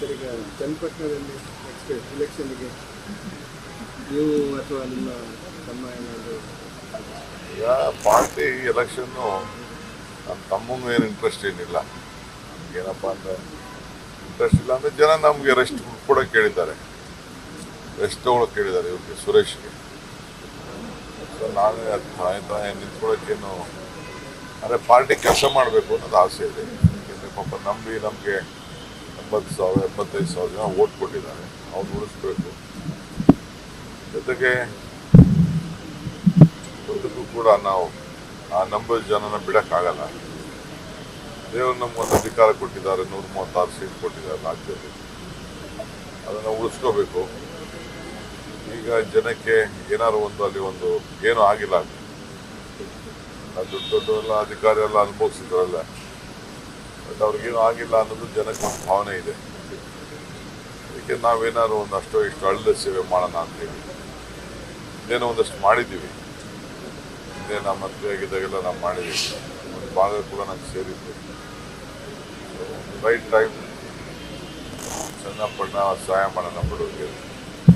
Sir ಈಗ ಚನ್ನಪಟ್ಟಣದಲ್ಲಿ next ಇಲೆಕ್ಷನ್ಗೆ ನೀವು ಅಥವಾ ನಿಮ್ಮ ತಮ್ಮ ಏನಾದರೂ ಈಗ ಪಾರ್ಟಿ ಎಲೆಕ್ಷನ್ನು ನಮ್ಮ ತಮ್ಮನೂ ಏನು ಇಂಟ್ರೆಸ್ಟ್ ಏನಿಲ್ಲ. ಏನಪ್ಪ ಅಂದರೆ ಇಂಟ್ರೆಸ್ಟ್ ಇಲ್ಲ ಅಂದರೆ ಜನ ನಮಗೆ ರೆಸ್ಟ್ ಕೊಡೋಕೆ ಕೇಳಿದ್ದಾರೆ. ರೆಸ್ಟ್ ತೊಗೊಳಕ್ಕೆ ಕೇಳಿದ್ದಾರೆ ಇವ್ರಿಗೆ, ಸುರೇಶ್ಗೆ. ಸೊ ತಾಯಿ ತಾಯಿ ನಿಂತ್ಕೊಳ್ಳೋಕ್ಕೇನು ಅಂದರೆ ಪಾರ್ಟಿ ಕೆಲಸ ಮಾಡಬೇಕು ಅನ್ನೋದು ಆಸೆ ಇದೆ. ಯಾಕೆಂದರೆ ಪಾಪ ನಂಬಿ ನಮಗೆ ಎಂಬತ್ತು ಸಾವಿರ, ಎಪ್ಪತ್ತೈದು ಸಾವಿರ ಜನ ಓಟ್ ಕೊಟ್ಟಿದ್ದಾರೆ ಅವ್ರು ಉಳಿಸ್ಬೇಕು ಜೊತೆಗೆ ಒಂದಕ್ಕೂ ಕೂಡ ನಾವು ಆ ನಂಬರ್ ಜನನ ಬಿಡಕ್ಕಾಗಲ್ಲ. ದೇವರು ನಮ್ಗೊಂದು ಅಧಿಕಾರ ಕೊಟ್ಟಿದ್ದಾರೆ ನೂರ ಮೂವತ್ತಾರು ಸೀಟ್ ಕೊಟ್ಟಿದ್ದಾರೆ ರಾಜ್ಯದಲ್ಲಿ. ಅದನ್ನು ಉಳಿಸ್ಕೋಬೇಕು. ಈಗ ಜನಕ್ಕೆ ಏನಾದ್ರು ಒಂದು ಅಲ್ಲಿ ಒಂದು ಏನೂ ಆಗಿಲ್ಲ. ಅದು ದೊಡ್ಡ ದೊಡ್ಡ ಎಲ್ಲ ಅಧಿಕಾರಿ ಎಲ್ಲ ಅನುಭವಿಸಿದ್ರಲ್ಲ. ಬಟ್ ಅವ್ರಿಗೇನು ಆಗಿಲ್ಲ ಅನ್ನೋದು ಜನಕ್ಕೆ ಒಂದು ಭಾವನೆ ಇದೆ. ಅದಕ್ಕೆ ನಾವೇನಾದ್ರು ಒಂದಷ್ಟು ಇಷ್ಟು ಅಳ್ಳ ಸೇವೆ ಮಾಡೋಣ ಅಂತೇಳಿ ಏನೋ ಒಂದಷ್ಟು ಮಾಡಿದ್ದೀವಿ. ಇನ್ನೇ ನಮ್ಮ ಮದುವೆ ಆಗಿದ್ದಾಗೆಲ್ಲ ನಾವು ಮಾಡಿದ್ದೀವಿ. ಒಂದು ಭಾಗ ಕೂಡ ನಂಗೆ ಸೇರಿದ್ದೆ ರೈಟ್ ಟೈಮ್ ಸಣ್ಣ ಪಣ್ಣ ಸಹಾಯ ಮಾಡೋಣ ಬಡವರಿಗೆ